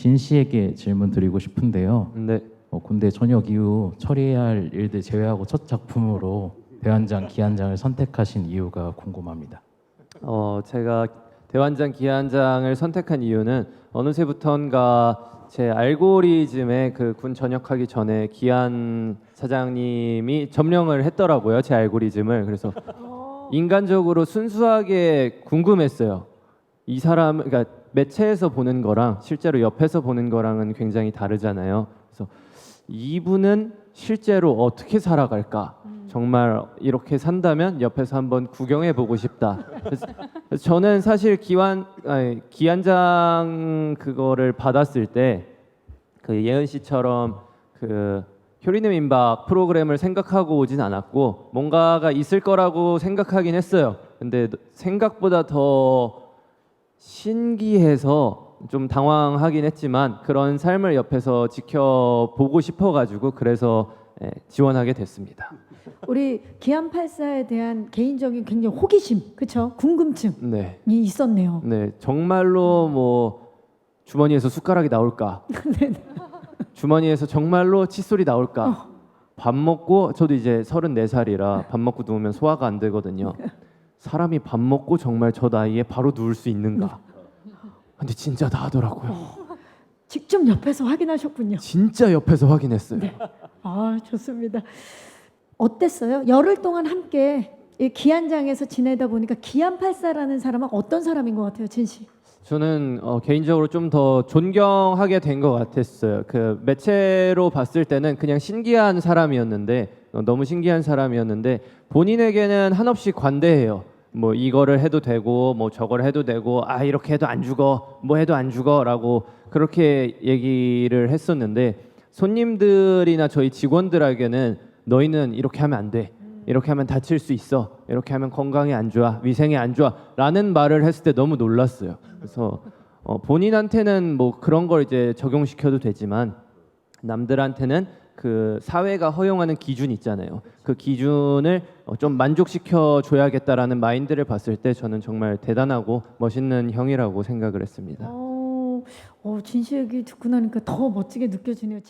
진 씨에게 질문 드리고 싶은데요. 네. 어, 군대 전역 이후 처리해야 할 일들 제외하고 첫 작품으로 대환장 기한장을 선택하신 이유가 궁금합니다. 어, 제가 대환장 기한장을 선택한 이유는 어느새부턴가 제 알고리즘에 그 군 전역하기 전에 기한 사장님이 점령을 했더라고요. 제 알고리즘을. 그래서 인간적으로 순수하게 궁금했어요. 이 사람 그러니까 매체에서 보는 거랑 실제로 옆에서 보는 거랑은 굉장히 다르잖아요. 그래서 이분은 실제로 어떻게 살아갈까? 정말 이렇게 산다면 옆에서 한번 구경해 보고 싶다. 그래서 저는 사실 기완 아니, 기한장 그거를 받았을 때 그 예은 씨처럼 그 효리네 민박 프로그램을 생각하고 오진 않았고 뭔가가 있을 거라고 생각하긴 했어요. 근데 생각보다 더 신기해서 좀 당황하긴 했지만 그런 삶을 옆에서 지켜보고 싶어가지고 그래서 예, 지원하게 됐습니다. 우리 기안 84에 대한 개인적인 굉장히 호기심, 그렇죠? 궁금증이 네, 있었네요. 네 정말로 뭐 주머니에서 숟가락이 나올까? 주머니에서 정말로 칫솔이 나올까? 밥 먹고 저도 이제 34살이라 밥 먹고 누우면 소화가 안 되거든요. 사람이 밥 먹고 정말 저 나이에 바로 누울 수 있는가? 근데 진짜 다 하더라고요. 직접 옆에서 확인하셨군요. 진짜 옆에서 확인했어요. 아 좋습니다. 어땠어요? 열흘 동안 함께 이 기안장에서 지내다 보니까 기안 84라는 사람은 어떤 사람인 것 같아요, 진 씨? 저는 어, 개인적으로 좀 더 존경하게 된 것 같았어요. 그 매체로 봤을 때는 그냥 신기한 사람이었는데 어, 너무 신기한 사람이었는데 본인에게는 한없이 관대해요. 뭐 이거를 해도 되고 뭐 저걸 해도 되고 아 이렇게 해도 안 죽어 뭐 해도 안 죽어라고 그렇게 얘기를 했었는데 손님들이나 저희 직원들에게는 너희는 이렇게 하면 안 돼. 이렇게 하면 다칠 수 있어. 이렇게 하면 건강에 안 좋아. 위생에 안 좋아. 라는 말을 했을 때 너무 놀랐어요. 그래서 어, 본인한테는 뭐 그런 걸 이제 적용시켜도 되지만 남들한테는 그 사회가 허용하는 기준 있잖아요. 그 기준을 어, 좀 만족시켜 줘야겠다라는 마인드를 봤을 때 저는 정말 대단하고 멋있는 형이라고 생각을 했습니다. 어, 어, 진씨 얘기 듣고 나니까 더 멋지게 느껴지네요.